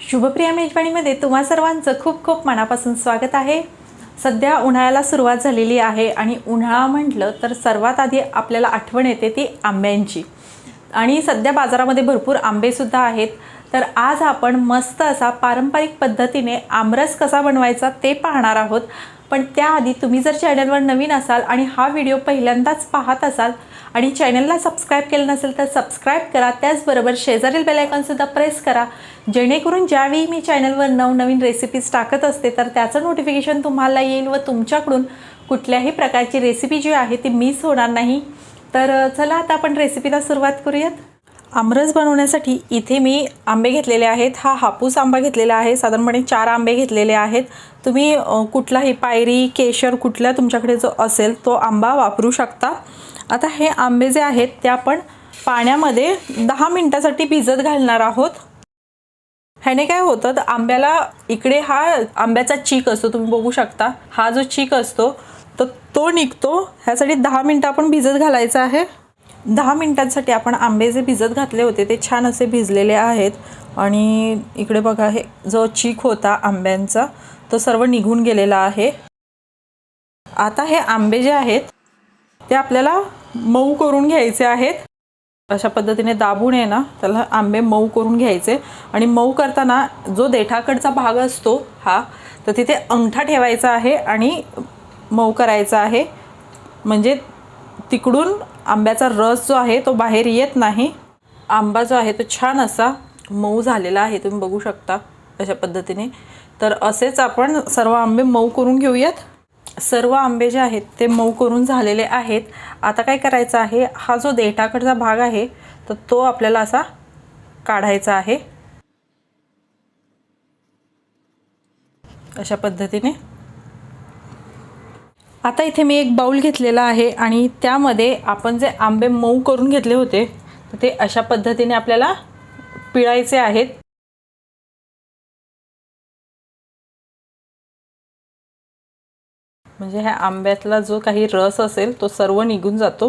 शुभप्रिया मेजवानीमध्ये तुम्हा सर्वांचं खूप खूप मनापासून स्वागत आहे. सध्या उन्हाळ्याला सुरुवात झालेली आहे आणि उन्हाळा म्हटलं तर सर्वात आधी आपल्याला आठवण येते ती आंब्यांची. आणि सध्या बाजारामध्ये भरपूर आंबेसुद्धा आहेत. तर आज आपण मस्त असा पारंपरिक पद्धतीने आमरस कसा बनवायचा ते पाहणार आहोत. पण त्याआधी तुम्ही जर चॅनलवर नवीन असाल आणि हा व्हिडिओ पहिल्यांदाच पाहत असाल आणि चॅनलला सबस्क्राईब केलं नसेल तर सबस्क्राईब करा. त्याचबरोबर शेजारील बेलायकॉनसुद्धा प्रेस करा. जेणेकरून ज्यावेळी मी चॅनलवर नवनवीन रेसिपीज टाकत असते तर त्याचं नोटिफिकेशन तुम्हाला येईल व तुमच्याकडून कुठल्याही प्रकारची रेसिपी जी आहे ती मिस होणार नाही. तर चला आता आपण रेसिपीला सुरुवात करूयात. आमरस बनवण्यासाठी इथे मी आंबे घेतलेले आहेत. हा हापूस आंबा घेतलेला आहे. साधारणपणे चार आंबे घेतलेले आहेत. तुम्ही कुठलाही पायरी केशर कुठला तुमच्याकडे जो असेल तो आंबा वापरू शकता. आता हे आंबे जे आहेत ते आपण पाण्यामध्ये दहा मिनटासाठी भिजत घालणार आहोत. ह्याने काय होतं तर आंब्याला इकडे हा आंब्याचा चीक असतो तुम्ही बघू शकता. हा जो चीक असतो तर तो निघतो. ह्यासाठी दहा मिनटं आपण भिजत घालायचं आहे. दहा मिनटांसाठी आपण आंबे जे भिजत घातले होते ते छान असे भिजलेले आहेत. आणि इकडे बघा हे जो चीक होता आंब्यांचा तो सर्व निघून गेलेला आहे. आता हे आंबे जे आहेत ते आपल्याला मऊ करून घ्यायचे आहेत. अशा पद्धतीने दाबून आहे ना त्याला आंबे मऊ करून घ्यायचे. आणि मऊ करताना जो देठाकडचा भाग असतो हा तर तिथे अंगठा ठेवायचा आहे आणि मऊ करायचा आहे. म्हणजे तिकडून आंब्याचा रस जो आहे तो बाहेर येत नाही. आंबा जो आहे तो छान असा मऊ झालेला आहे तुम्ही बघू शकता अशा पद्धतीने. तर असेच आपण सर्व आंबे मऊ करून घेऊयात. सर्व आंबे जे आहेत ते मऊ करून झालेले आहेत. आता काय करायचं आहे? हा जो देठाकडचा भाग आहे तर तो आपल्याला असा काढायचा आहे. अशा पद्धतीने. आता इथे मी एक बाऊल घेतलेला आहे आणि त्यामध्ये आपण जे आंबे मऊ करून घेतले होते तर ते अशा पद्धतीने आपल्याला पिळायचे आहेत. म्हणजे ह्या आंब्यातला जो काही रस असेल तो सर्व निघून जातो.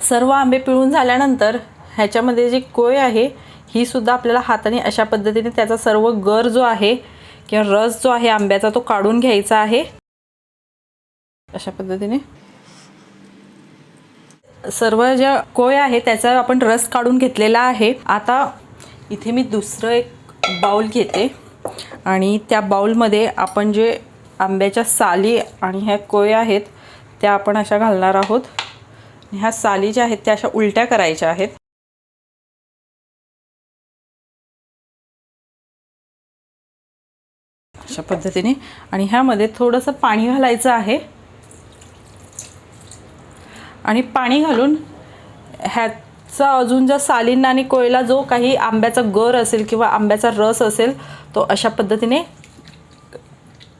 सर्व आंबे पिळून झाल्यानंतर ह्याच्यामध्ये जी कोय आहे ही सुद्धा आपल्याला हाताने अशा पद्धतीने त्याचा सर्व गर जो आहे किंवा रस जो आहे आंब्याचा तो काढून घ्यायचा आहे. अशा पद्धतीने. सर्व ज्या कोय आहे त्याचा आपण रस काढून घेतलेला आहे. आता इथे मी दुसरं एक बाऊल घेते. आणि त्या बाऊलमध्ये आपण जे आंब्याच्या साली आणि ह्या कोय आहेत त्या आपण अशा घालणार आहोत. ह्या साली ज्या आहेत त्या अशा उलट्या करायच्या आहेत. अशा पद्धतीने. आणि ह्यामध्ये थोडंसं पाणी घालायचं आहे. आणि पाणी घालून ह्याचा अजून ज्या सालींना आणि कोयला जो काही आंब्याचा गर असेल किंवा आंब्याचा रस असेल तो अशा पद्धतीने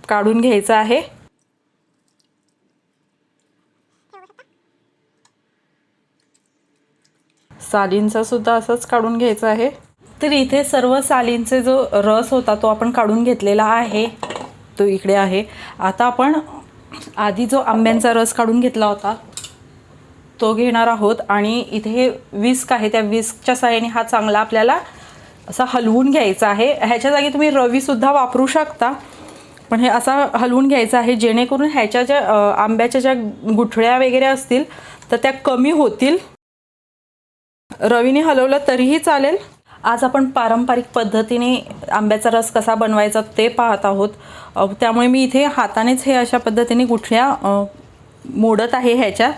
काढून घ्यायचा आहे. सालींचा सुद्धा असंच काढून घ्यायचा आहे. तर इथे सर्व सालींचे जो रस होता तो आपण काढून घेतलेला आहे. तो इकडे आहे. आता आपण आधी जो आंब्यांचा रस काढून घेतला होता तो घेणार आहोत आणि इथे विस्क आहे त्या विस्कच्या सहाय्याने हा चांगला आपल्याला असा हलवून घ्यायचा आहे. ह्याच्या जागी तुम्ही रवीसुद्धा वापरू शकता. पण हे असा हलवून घ्यायचा आहे जेणेकरून ह्याच्या ज्या आंब्याच्या ज्या गुठळ्या वगैरे असतील तर त्या कमी होतील. रवीने हलवलं तरीही चालेल. आज आपण पारंपरिक पद्धतीने आंब्याचा रस कसा बनवायचा ते पाहत आहोत. त्यामुळे मी इथे हातानेच हे अशा पद्धतीने गुठळ्या मोडत आहे ह्याच्या.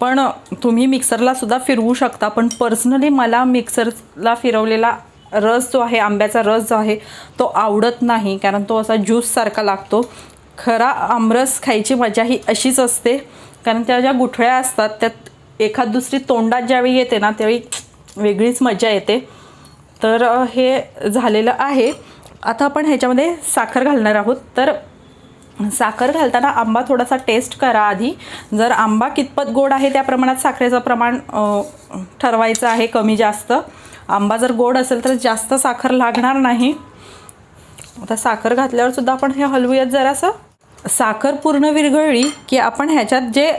पण तुम्ही मिक्सरला सुद्धा फिरवू शकता पण पर्सनली मला मिक्सरला फिरवलेला रस जो आहे आंब्याचा रस जो आहे तो आवडत नाही. कारण तो असा ज्यूससारखा लागतो. खरा आमरस खायची मजा ही अशीच असते. कारण त्या ज्या गुठळ्या असतात त्यात एखाद दुसरी तोंडात ज्यावेळी येते ना त्यावेळी वेगळीच मजा येते. तर हे झालेलं आहे. आता आपण ह्याच्यामध्ये साखर घालणार आहोत. तर साखर घालताना आंबा थोडासा टेस्ट करा आधी. जर आंबा कितपत गोड आहे त्या प्रमाणात साखरेचं प्रमाण ठरवायचं आहे कमी जास्त. आंबा जर गोड असेल तर जास्त साखर लागणार नाही. आता साखर घातल्यावर सुद्धा आपण हे हलवूयात जरासं. साखर पूर्ण विरघळली की आपण ह्याच्यात जे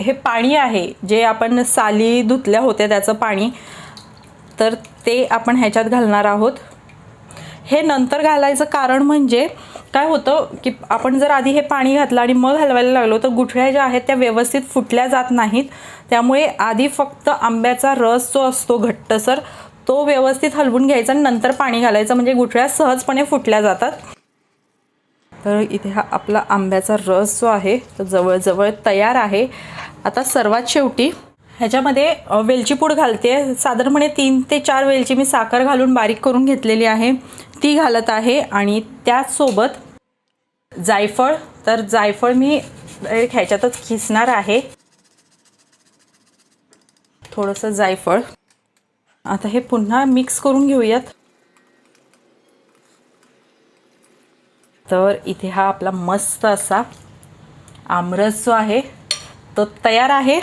हे पाणी आहे जे आपण साली धुतल्या होत्या त्याचं पाणी तर ते आपण ह्याच्यात घालणार आहोत. हे नंतर घालायचं कारण म्हणजे काय होतं की आपण जर आधी हे पाणी घातलं आणि मग हलवायला लागलो तर गुठळ्या ज्या आहेत त्या व्यवस्थित फुटल्या जात नाहीत. त्यामुळे आधी फक्त आंब्याचा रस जो असतो घट्टसर तो व्यवस्थित हलवून घ्यायचा आणि नंतर पाणी घालायचं. म्हणजे गुठळ्या सहजपणे फुटल्या जातात. तर इथे हा आपला आंब्याचा रस जो आहे तो जवळजवळ तयार आहे. आता सर्वात शेवटी ह्याच्यामध्ये वेलचीपूड वेलची पूड घालते. साधारणपणे तीन ते चार वेलची मी साखर घालून बारीक करून घेतलेली आहे. ती घालत आहे आणि त्याचसोबत जायफळ. तर जायफळ मी ह्याच्यातच खिसणार आहे. थोडंसं जायफळ. आता हे पुन्हा मिक्स करून घेऊयात. तर इथे हा आपला मस्त असा आमरस जो आहे तो तयार आहे.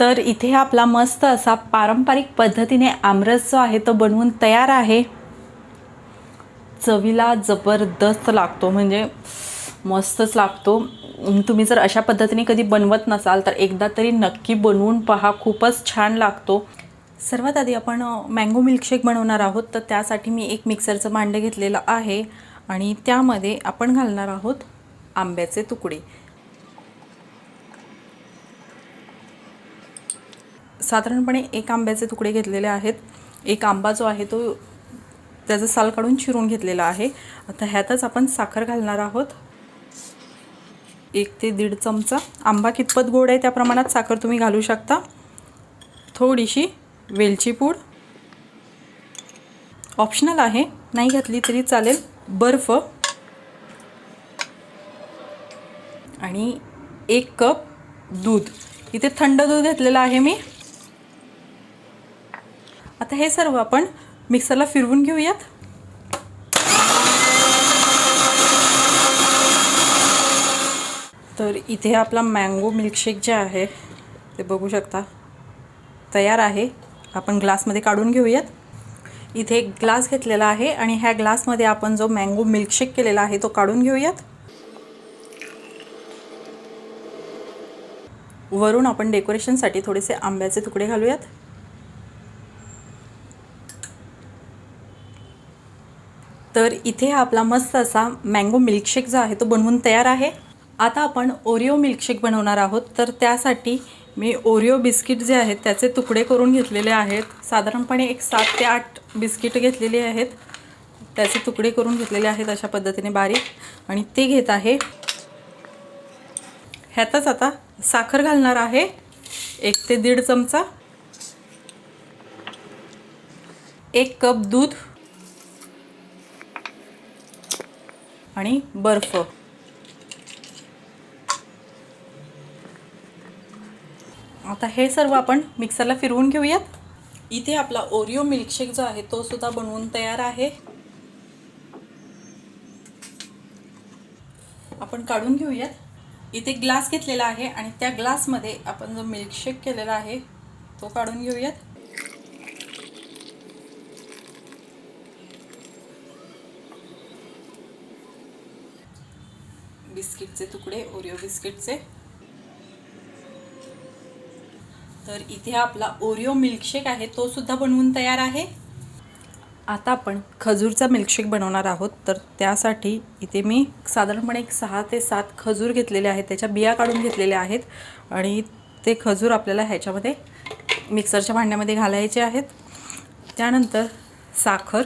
तर इथे आपला मस्त असा पारंपरिक पद्धतीने आमरस जो आहे तो बनवून तयार आहे. चवीला जबरदस्त लागतो म्हणजे मस्तच लागतो. तुम्ही जर अशा पद्धतीने कधी बनवत नसाल तर एकदा तरी नक्की बनवून पहा खूपच छान लागतो. सर्वात आधी आपण मँगो मिल्कशेक बनवणार आहोत तर त्यासाठी मी एक मिक्सरचं भांडं घेतलेलं आहे आणि त्यामध्ये आपण घालणार आहोत आंब्याचे तुकडे. साधारणपणे एक आंब्याचे तुकडे घेतलेले आहेत. एक आंबा जो आहे तो त्याचं साल काढून चिरून घेतलेला आहे. आता ह्यातच आपण साखर घालणार आहोत. एक ते दीड चमचा. आंबा कितपत गोड आहे त्या प्रमाणात साखर तुम्ही घालू शकता. थोडीशी वेलची पूड. ऑप्शनल आहे. नाही घातली तरी चालेल. बर्फ. आणि एक कप दूध. इथे थंड दूध घेतलेलं आहे मी. आता हे सर्व आपण मिक्सरला फिरवून घेऊयात. तर इथे आपला मँगो मिल्कशेक जे आहे ते बघू शकता तयार आहे. आपण ग्लासमध्ये काढून घेऊयात. इथे एक ग्लास घेतलेला आहे आणि ह्या ग्लासमध्ये आपण जो मँगो मिल्कशेक केलेला आहे तो काढून घेऊयात. वरून आपण डेकोरेशनसाठी थोडेसे आंब्याचे तुकडे घालूयात. तर इथे हा आपला मस्त असा मँगो मिल्कशेक जो आहे तो बनवून तयार आहे. आता आपण ओरिओ मिल्कशेक बनवणार आहोत. तर त्यासाठी मी ओरिओ बिस्किट जे आहेत त्याचे तुकडे करून घेतलेले आहेत. साधारणपणे एक सात ते आठ बिस्किट घेतलेली आहेत. त्याचे तुकडे करून घेतलेले आहेत अशा पद्धतीने बारीक. आणि ते घेत आहे. ह्यातच आता साखर घालणार आहे. एक ते दीड चमचा. एक कप दूध. आणि बर्फ. आता हे सर्व आपण मिक्सरला फिरवून घेऊयात. इथे आपला ओरिओ मिल्कशेक जो आहे तो सुद्धा बनवून तयार आहे. आपण काढून घेऊयात. इथे ग्लास घेतलेला आहे आणि त्या ग्लासमध्ये आपण जो मिल्कशेक केलेला आहे तो काढून घेऊयात. बिस्किटचे तुकडे ओरिओ बिस्किटचे. तर इथे आपला ओरिओ मिल्कशेक आहे तो सुद्धा बनवून तयार आहे. आता आपण खजूरचा मिल्कशेक बनवणार आहोत तर त्यासाठी इथे मी साधारणपणे एक सहा ते सात खजूर घेतलेले आहेत त्याच्या बिया काढून घेतलेल्या आहेत. आणि ते खजूर आपल्याला ह्याच्यामध्ये मिक्सरच्या भांड्यामध्ये घालायचे आहेत. त्यानंतर साखर.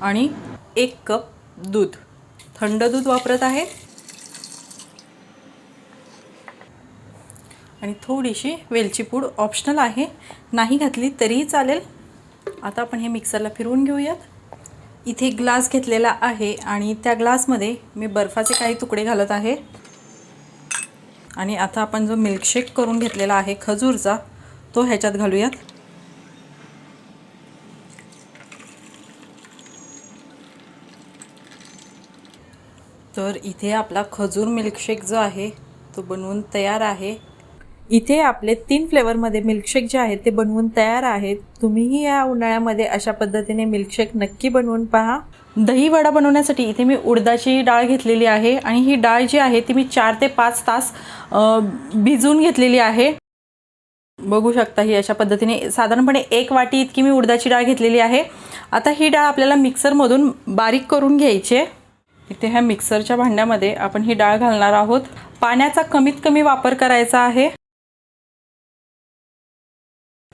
आणि एक कप दूध. थंड दूध वापरत आहे. आणि थोडीशी वेलची पूड ऑप्शनल आहे. नाही घातली तरीही चालेल. आता आपण हे मिक्सरला फिरवून घेऊयात. इथे ग्लास घेतलेला आहे आणि त्या ग्लासमध्ये मी बर्फाचे काही तुकडे घालत आहे. आणि आता आपण जो मिल्कशेक करून घेतलेला आहे खजूरचा तो ह्याच्यात घालूयात. तर इथे आपला खजूर मिल्कशेक जो आहे तो बनवून तयार आहे. इथे आपले तीन फ्लेवरमध्ये मिल्कशेक जे आहेत ते बनवून तयार आहेत. तुम्हीही या उन्हाळ्यामध्ये अशा पद्धतीने मिल्कशेक नक्की बनवून पहा. दही वडा बनवण्यासाठी इथे मी उडदाची डाळ घेतलेली आहे आणि ही डाळ जी आहे ती मी चार ते पाच तास भिजवून घेतलेली आहे. बघू शकता ही अशा पद्धतीने साधारणपणे एक वाटी इतकी मी उडदाची डाळ घेतलेली आहे. आता ही डाळ आपल्याला मिक्सरमधून बारीक करून घ्यायची आहे. इथे ह्या मिक्सरच्या भांड्यामध्ये आपण ही डाळ घालणार आहोत. पाण्याचा कमीत कमी वापर करायचा आहे.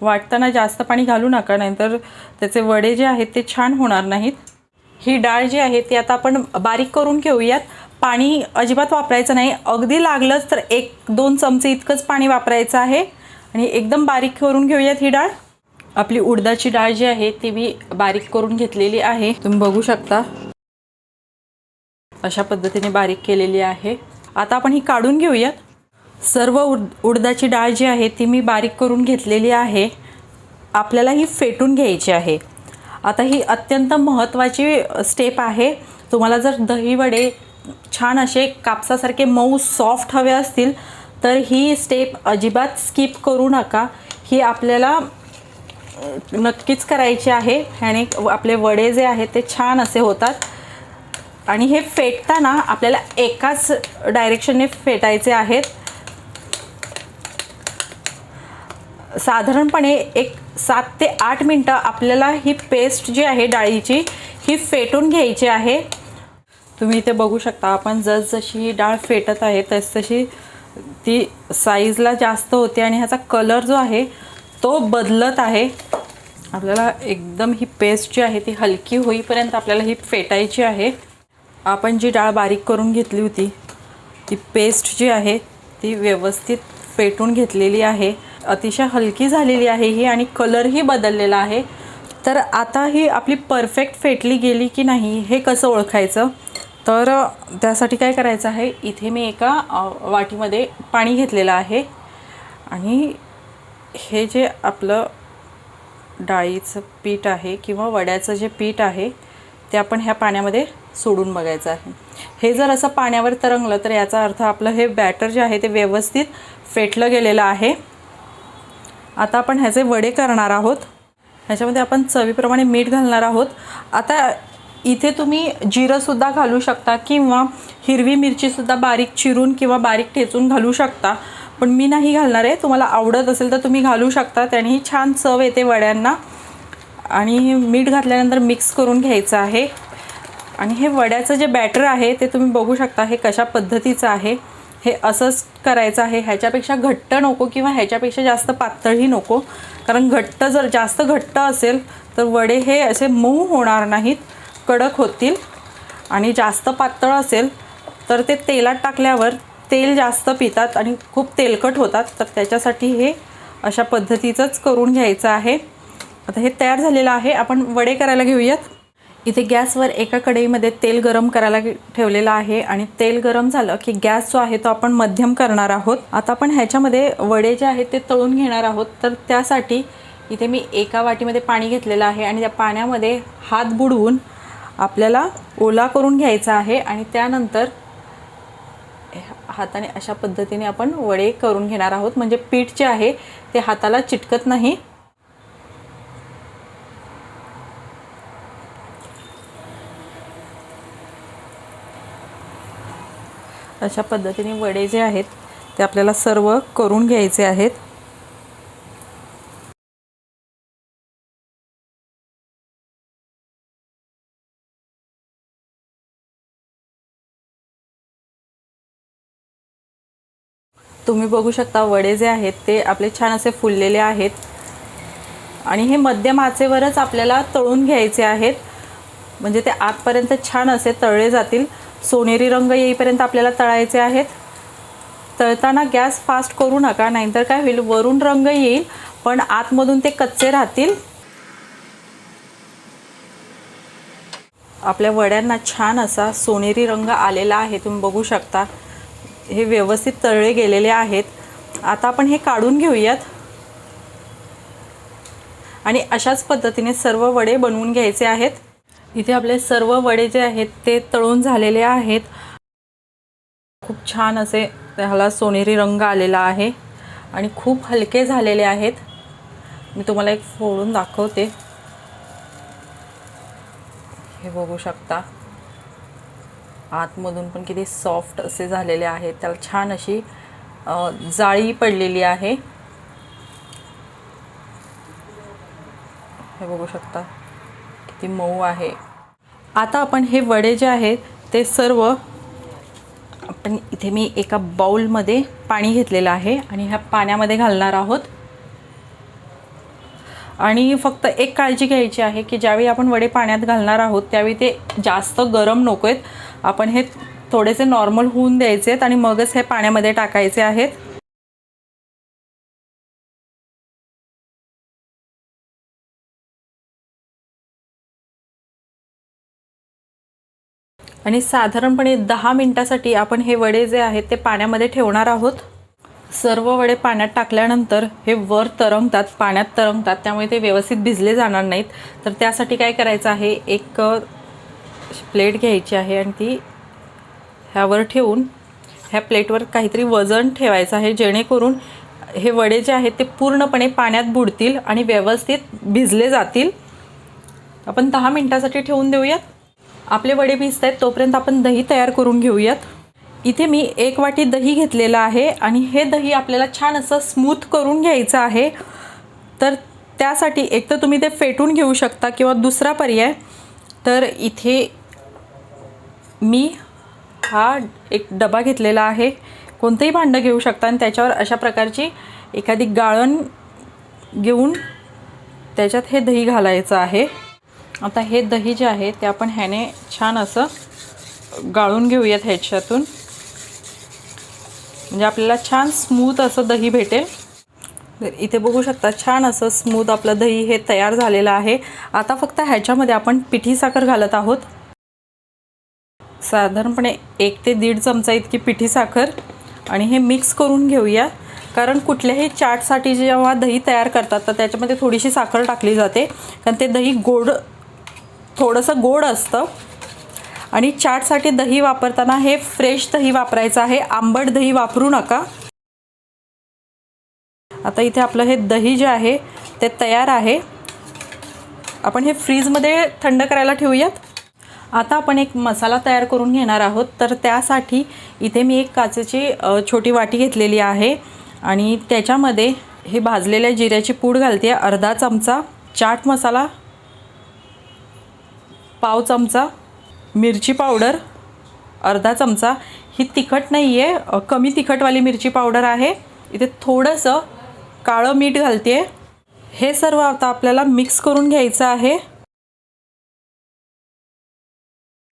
वाटताना जास्त पाणी घालू नका नाहीतर त्याचे वडे जे आहेत ते छान होणार नाहीत. ही डाळ जी आहे ती आता आपण बारीक करून घेऊयात. पाणी अजिबात वापरायचं नाही. अगदी लागलंच तर एक दोन चमचे इतकंच पाणी वापरायचं आहे. आणि एकदम बारीक करून घेऊयात ही डाळ. आपली उडदाची डाळ जी आहे ती मी बारीक करून घेतलेली आहे. तुम्ही बघू शकता. अशा पद्धतीने बारीक केलेली आहे. आता आपण ही काढून घेऊयात. सर्व उड उडदाची डाळ जी आहे ती मी बारीक करून घेतलेली आहे. आपल्याला ही फेटून घ्यायची आहे. आता ही अत्यंत महत्त्वाची स्टेप आहे. तुम्हाला जर दही वडे छान असे कापसासारखे मऊ सॉफ्ट हवे असतील तर ही स्टेप अजिबात स्किप करू नका. ही आपल्याला नक्कीच करायची आहे. ह्याने आपले वडे जे आहेत ते छान असे होतात. आणि हे फेटताना आपल्याला एकाच डायरेक्शनने फेटायचे आहेत. साधारणपणे एक सात ते आठ मिनटं आपल्याला ही पेस्ट जी आहे डाळीची ही फेटून घ्यायची आहे. तुम्ही इथे बघू शकता आपण जसजशी ही डाळ फेटत आहे तसतशी ती साईजला जास्त होते आणि ह्याचा कलर जो आहे तो बदलत आहे. आपल्याला एकदम ही पेस्ट जी आहे ती हलकी होईपर्यंत आपल्याला ही फेटायची आहे. आपण जी डाळ बारीक करून घेतली होती ती पेस्ट जी आहे ती व्यवस्थित फेटून घेतलेली आहे. अतिशय हलकी झालेली आहे ही आणि कलरही बदललेला आहे. तर आता ही आपली परफेक्ट फेटली गेली की नाही हे कसं ओळखायचं? तर त्यासाठी काय करायचं आहे इथे मी एका वाटीमध्ये पाणी घेतलेलं आहे. आणि हे जे आपलं डाळीचं पीठ आहे किंवा वड्याचं जे पीठ आहे ते आपण ह्या पाण्यामध्ये सोडून बघायचं आहे. हे जर असं पाण्यावर तरंगलं तर याचा अर्थ आपलं हे बॅटर जे आहे ते व्यवस्थित फेटलं गेलेलं आहे. आता आपण ह्याचे वडे करणार आहोत. ह्याच्यामध्ये आपण चवीप्रमाणे मीठ घालणार आहोत. आता इथे तुम्ही जिरंसुद्धा घालू शकता किंवा हिरवी मिरचीसुद्धा बारीक चिरून किंवा बारीक ठेचून घालू शकता. पण मी नाही घालणार आहे. तुम्हाला आवडत असेल तर तुम्ही घालू शकता. त्यानेही छान चव येते वड्यांना. आणि मीठ घातल्यानंतर मिक्स करून घ्यायचं आहे. आणि हे वड्याचं जे बॅटर आहे ते तुम्ही बघू शकता हे कशा पद्धतीचं आहे. हे असंच करायचं आहे. ह्याच्यापेक्षा घट्ट नको किंवा ह्याच्यापेक्षा जास्त पातळही नको. कारण घट्ट जर जास्त घट्ट असेल तर वडे हे असे मऊ होणार नाहीत कडक होतील. आणि जास्त पातळ असेल तर ते तेलात टाकल्यावर तेल जास्त पितात आणि खूप तेलकट होतात. तर त्याच्यासाठी हे अशा पद्धतीचंच करून घ्यायचं आहे. आता हे तयार झालेलं आहे. आपण वडे करायला घेऊयात. इथे गॅसवर एका कढईमध्ये तेल गरम करायला ठेवलेलं आहे आणि तेल गरम झालं की गॅस जो आहे तो आपण मध्यम करणार आहोत. आता आपण ह्याच्यामध्ये वडे जे आहेत ते तळून घेणार आहोत. तर त्यासाठी इथे मी एका वाटीमध्ये पाणी घेतलेलं आहे आणि त्या पाण्यामध्ये हात बुडवून आपल्याला ओला करून घ्यायचा आहे आणि त्यानंतर हाताने अशा पद्धतीने आपण वडे करून घेणार आहोत. म्हणजे पीठ जे आहे ते हाताला चिटकत नाही. अशा पद्धतीने वडे जे आहेत ते आपल्याला सर्व करून घ्यायचे आहेत. तुम्ही बघू शकता वडे जे आहेत ते आपले छान असे फुललेले आहेत. आणि हे मध्यम आचेवरच आपल्याला तळून घ्यायचे आहेत. म्हणजे ते आतपर्यंत छान असे तळले जातील. सोनेरी रंग येईपर्यंत आपल्याला तळायचे आहेत. तळताना गॅस फास्ट करू नका नाहीतर काय होईल वरून रंग येईल पण आतमधून ते कच्चे राहतील. आपल्या वड्यांना छान असा सोनेरी रंग आलेला आहे तुम्ही बघू शकता. हे व्यवस्थित तळले गेलेले आहेत. आता आपण हे काढून घेऊयात. आणि अशाच पद्धतीने सर्व वडे बनवून घ्यायचे आहेत. इथे आपले सर्व वडे जे आहेत ते तळून झालेले आहेत. खूप छान असे त्याला सोनेरी रंग आलेला आहे आणि खूप हलके झालेले आहेत. मी तुम्हाला एक फोडून दाखवते. हे बघू शकता. आतमधून पण किती सॉफ्ट असे झालेले आहेत. त्याला छान अशी जाळी पडलेली आहे. हे बघू शकता. किती मऊ आहे. आता आपण हे वडे जे आहेत ते सर्व आपण इथे मी एका बाउलमध्ये पाणी घेतलेलं आहे आणि ह्या पाण्यामध्ये घालणार आहोत. आणि फक्त एक काळजी घ्यायची आहे की ज्यावेळी आपण वडे पाण्यात घालणार आहोत त्यावेळी ते जास्त गरम नको आहेत आपण हे थोडेसे नॉर्मल होऊन द्यायचे आहेत आणि मगच हे पाण्यामध्ये टाकायचे आहेत. आणि साधारणपणे दहा मिनटासाठी आपण हे वडे जे आहेत ते पाण्यामध्ये ठेवणार आहोत. सर्व वडे पाण्यात टाकल्यानंतर हे वर तरंगतात पाण्यात तरंगतात त्यामुळे ते व्यवस्थित भिजले जाणार नाहीत. तर त्यासाठी काय करायचं आहे एक प्लेट घ्यायची आहे आणि ती ह्यावर ठेवून ह्या प्लेटवर काहीतरी वजन ठेवायचं आहे जेणेकरून हे वडे जे आहेत ते पूर्णपणे पाण्यात बुडतील आणि व्यवस्थित भिजले जातील. आपण दहा मिनटासाठी ठेवून देऊयात. आपले वडे भिजत आहेत तोपर्यंत आपण दही तयार करून घेऊयात. इथे मी एक वाटी दही घेतलेलं आहे आणि हे दही आपल्याला छान असं स्मूथ करून घ्यायचं आहे. तर त्यासाठी एक तर तुम्ही ते फेटून घेऊ शकता किंवा दुसरा पर्याय. तर इथे मी हा एक डबा घेतलेला आहे. कोणतंही भांडं घेऊ शकता आणि त्याच्यावर अशा प्रकारची एखादी गाळण घेऊन त्याच्यात हे दही घालायचं आहे. आता हे दही जे आहे ते आपण ह्याने छान असं गाळून घेऊयात ह्याच्यातून. म्हणजे आपल्याला छान स्मूथ असं दही भेटेल. इथे बघू शकता छान असं स्मूथ आपलं दही हे तयार झालेलं आहे. आता फक्त ह्याच्यामध्ये आपण पिठी साखर घालत आहोत. साधारणपणे एक ते दीड चमचा इतकी पिठी साखर आणि हे मिक्स करून घेऊया. कारण कुठल्याही चाटसाठी जेव्हा दही तयार करतात तर त्याच्यामध्ये थोडीशी साखर टाकली जाते. कारण ते दही गोड थोडंसं गोड असतं. आणि चाटसाठी दही वापरताना हे फ्रेश दही वापरायचं आहे. आंबट दही वापरू नका. आता इथे आपलं हे दही जे आहे ते तयार आहे. आपण हे फ्रीजमध्ये थंड करायला ठेवूयात. आता आपण एक मसाला तयार करून घेणार आहोत. तर त्यासाठी इथे मी एक काचेची छोटी वाटी घेतलेली आहे. आणि त्याच्यामध्ये हे भाजलेल्या जिऱ्याची पूड घालते. अर्धा चमचा चाट मसाला पाव चमचा मिरची पावडर अर्धा चमचा. ही तिखट नाही आहे कमी तिखटवाली मिरची पावडर आहे. इथे थोडंसं काळं मीठ घालते हे सर्व आता आपल्याला मिक्स करून घ्यायचं आहे.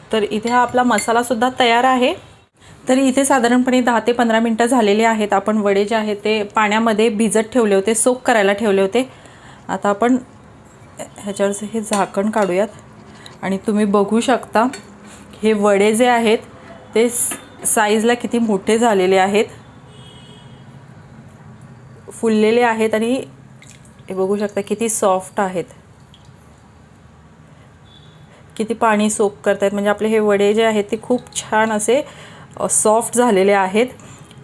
तर इथे हा आपला मसालासुद्धा तयार आहे. तर इथे साधारणपणे दहा ते पंधरा मिनटं झालेले आहेत. आपण वडे जे आहेत ते पाण्यामध्ये भिजत ठेवले होते सोक करायला ठेवले होते. आता आपण ह्याच्यावरचं हे झाकण काढूयात. आणि तुम्ही बघू शकता हे वडे जे आहेत ते साईजला किती मोठे झालेले आहेत. फुललेले आहेत आणि हे बघू शकता किती सॉफ्ट आहेत. किती पाणी सोप करतायत. म्हणजे आपले हे वडे जे आहेत ते खूप छान असे सॉफ्ट झालेले आहेत.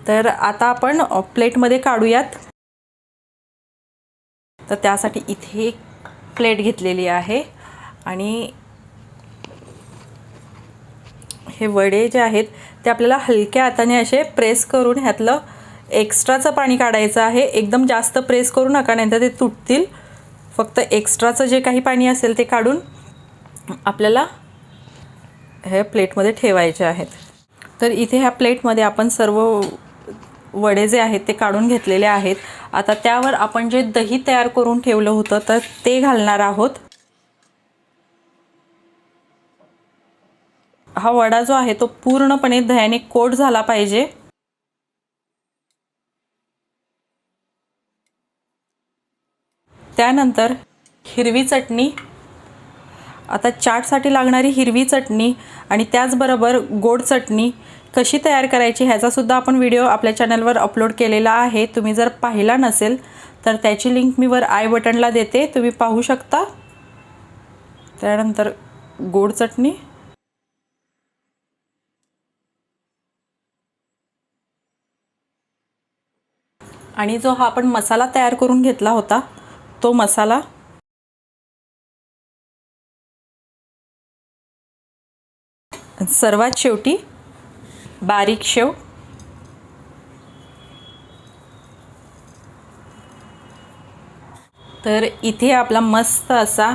तर आता आपण प्लेटमध्ये काढूयात. तर त्यासाठी इथे एक प्लेट घेतलेली आहे. आणि हे वडे जे आहेत ते आपल्याला हलक्या हाताने असे प्रेस करून ह्यातलं एक्स्ट्राचं पाणी काढायचं आहे. एकदम जास्त प्रेस करू नका नाहीतर ते तुटतील. फक्त एक्स्ट्राचं जे काही पाणी असेल ते काढून आपल्याला हे प्लेटमध्ये ठेवायचे आहेत. तर इथे ह्या प्लेटमध्ये आपण सर्व वडे जे आहेत ते काढून घेतलेले आहेत. आता त्यावर आपण जे दही तयार करून ठेवलं होतं तर ते घालणार आहोत. हा वडा जो आहे तो पूर्णपणे दह्याने कोट झाला पाहिजे. त्यानंतर हिरवी चटणी. आता चाटसाठी लागणारी हिरवी चटणी आणि त्याचबरोबर गोड चटणी कशी तयार करायची ह्याचासुद्धा आपण व्हिडिओ आपल्या चॅनलवर अपलोड केलेला आहे. तुम्ही जर पाहिला नसेल तर त्याची लिंक मी वर आय बटनला देते. तुम्ही पाहू शकता. त्यानंतर गोड चटणी. आणि जो हा आपण मसाला तयार करून घेतला होता तो मसाला सर्वात शेवटी बारीक शेव तर इथे आपला मस्त असा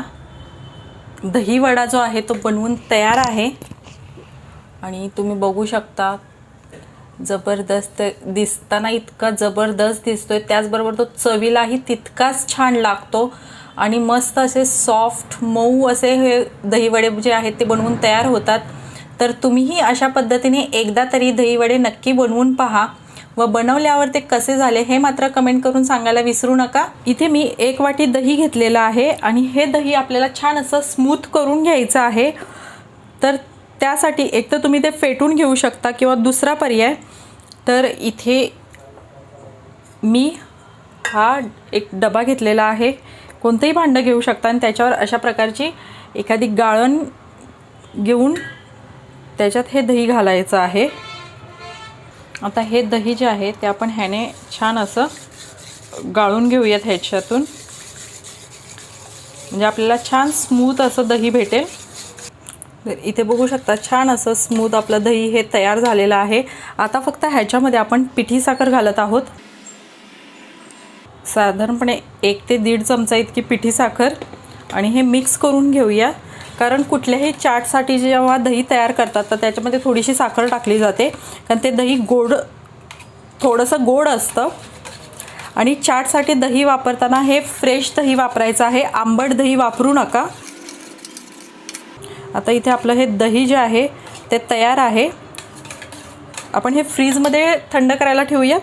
दही वडा जो आहे तो बनवून तयार आहे. आणि तुम्ही बघू शकता जबरदस्त दिसताना इतका जबरदस्त दिसतोय. त्याचबरोबर तो चवीलाही तितकाच छान लागतो. आणि मस्त असे सॉफ्ट मऊ असे हे दहीवडे जे आहेत ते बनवून तयार होतात. तर तुम्हीही अशा पद्धतीने एकदा तरी दहीवडे नक्की बनवून पहा. व बनवल्यावर ते कसे झाले हे मात्र कमेंट करून सांगायला विसरू नका. इथे मी एक वाटी दही घेतलेलं आहे. आणि हे दही आपल्याला छान असं स्मूथ करून घ्यायचं आहे. तर त्यासाठी एक तर तुम्ही ते फेटून घेऊ शकता किंवा दुसरा पर्याय तर इथे मी हा एक डबा घेतलेला आहे. कोणतंही भांडं घेऊ शकता आणि त्याच्यावर अशा प्रकारची एखादी गाळण घेऊन त्याच्यात हे दही घालायचं आहे. आता हे दही जे आहे ते आपण ह्याने छान असं गाळून घेऊयात ह्याच्यातून. म्हणजे आपल्याला छान स्मूथ असं दही भेटेल. इथे बघू शकता छान असं स्मूथ आपलं दही हे तयार झालेलं आहे. आता फक्त ह्याच्यामध्ये आपण पिठी साखर घालत आहोत. साधारणपणे एक ते दीड चमचा इतकी पिठी साखर आणि हे मिक्स करून घेऊया. कारण कुठल्याही चाटसाठी जेव्हा दही तयार करतात तर त्याच्यामध्ये थोडीशी साखर टाकली जाते. कारण ते दही गोड थोडंसं गोड असतं. आणि चाटसाठी दही वापरताना हे फ्रेश दही वापरायचं आहे. आंबट दही वापरू नका. आता इथे आपलं हे दही जे आहे ते तयार आहे. आपण हे फ्रीजमध्ये थंड करायला ठेवूयात.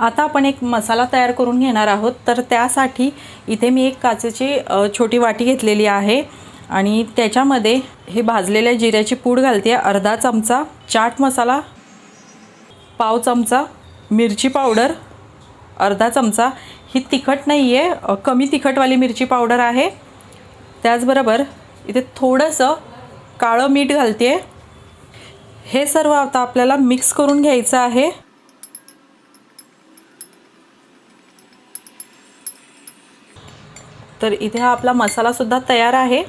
आता आपण एक मसाला तयार करून घेणार आहोत. तर त्यासाठी इथे मी एक काचेची छोटी वाटी घेतलेली आहे. आणि त्याच्यामध्ये हे भाजलेल्या जिऱ्याची पूड घालते. अर्धा चमचा चाट मसाला पाव चमचा मिरची पावडर अर्धा चमचा. ही तिखट नाही आहे कमी तिखटवाली मिरची पावडर आहे. त्याचबरोबर इथे थोडंसं काळं मीठ घालते हे सर्व आता आपल्याला मिक्स करून घ्यायचं आहे. तर इथे हा आपला मसालासुद्धा तयार आहे.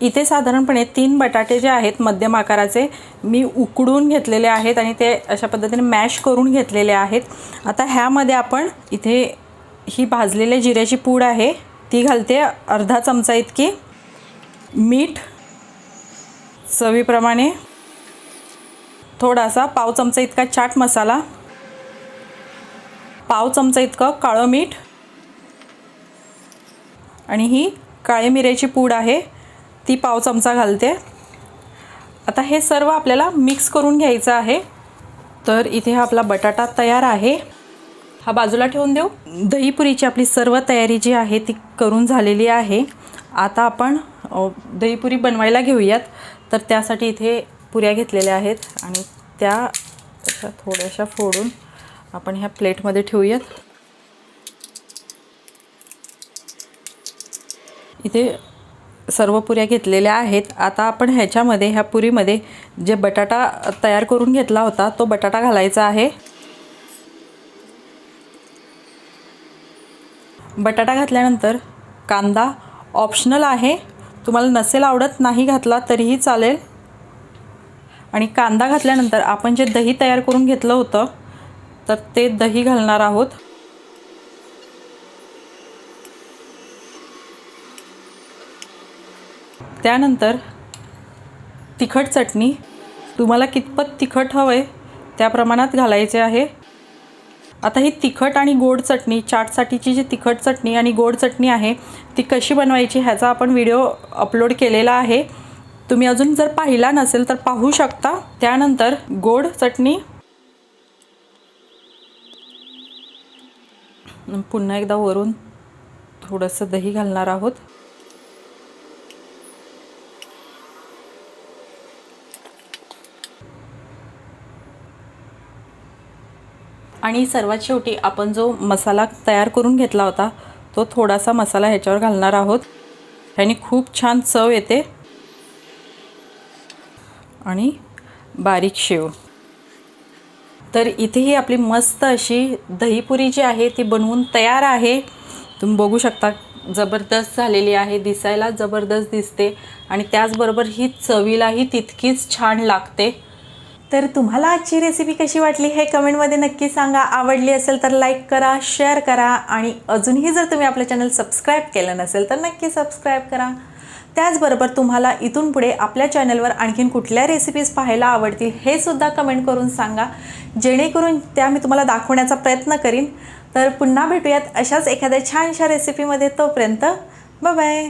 इथे साधारणपणे तीन बटाटे जे आहेत मध्यम आकाराचे मी उकडून घेतलेले आहेत आणि ते अशा पद्धतीने मॅश करून घेतलेले आहेत. आता ह्यामध्ये आपण इथे ही भाजलेल्या जिऱ्याची पूड आहे ती घालते अर्धा चमचा इतकी. मीठ चवीप्रमाणे थोडासा पाव चमचा इतका चाट मसाला पाव चमचा इतकं काळं मीठ आणि ही काळी मिऱ्याची पूड आहे ती पाव चमचा घालते. आता हे सर्व आपल्याला मिक्स करून घ्यायचं आहे. तर इथे हा आपला बटाटा तयार आहे. हा बाजूला ठेवून देऊ. दहीपुरीची आपली सर्व तयारी जी आहे ती करून झालेली आहे. आता आपण दहीपुरी बनवायला घेऊयात. तर त्यासाठी इथे पुऱ्या घेतलेल्या आहेत आणि त्या अशा थोड्याशा फोडून आपण ह्या प्लेटमध्ये ठेवूयात. इथे सर्व पुऱ्या घेतलेल्या आहेत. आता आपण ह्याच्यामध्ये ह्या पुरीमध्ये जे बटाटा तयार करून घेतला होता तो बटाटा घालायचा आहे. बटाटा घातल्यानंतर कांदा ऑप्शनल आहे. तुम्हाला नसेल आवडत नाही घातला तरीही चालेल. आणि कांदा घातल्यानंतर आपण जे दही तयार करून घेतलं होतं तर ते दही घालणार आहोत. त्यानंतर तिखट चटणी. तुम्हाला कितपत तिखट हवं आहे त्या प्रमाणात घालायचे आहे. आता ही तिखट आणि गोड चटणी चाटसाठीची जी तिखट चटणी आणि गोड चटणी आहे ती कशी बनवायची ह्याचा आपण व्हिडिओ अपलोड केलेला आहे. तुम्ही अजून जर पाहिला नसेल तर पाहू शकता. त्यानंतर गोड चटणी. पुन्हा एकदा वरून थोडंसं दही घालणार आहोत. आणि सर्वात शेवटी आपण जो मसाला तयार करून घेतला होता तो थोडासा मसाला ह्याच्यावर घालणार आहोत. ह्याने खूप छान चव येते. आणि बारीक शेव. तर इथेही आपली मस्त अशी दहीपुरी जी आहे ती बनवून तयार आहे. तुम्ही बघू शकता जबरदस्त झालेली आहे दिसायला जबरदस्त दिसते. आणि त्याचबरोबर ही चवीलाही तितकीच छान लागते. तर तुम्हाला आजची रेसिपी कशी वाटली हे कमेंटमध्ये नक्की सांगा. आवडली असेल तर लाईक करा शेअर करा आणि अजूनही जर तुम्ही आपलं चॅनल सबस्क्राईब केलं नसेल तर नक्की सबस्क्राईब करा. त्याचबरोबर तुम्हाला इथून पुढे आपल्या चॅनलवर आणखीन कुठल्या रेसिपीज पाहायला आवडतील हे सुद्धा कमेंट करून सांगा. जेणेकरून त्या मी तुम्हाला दाखवण्याचा प्रयत्न करीन. तर पुन्हा भेटूयात अशाच एखाद्या छानशा रेसिपीमध्ये तोपर्यंत बाय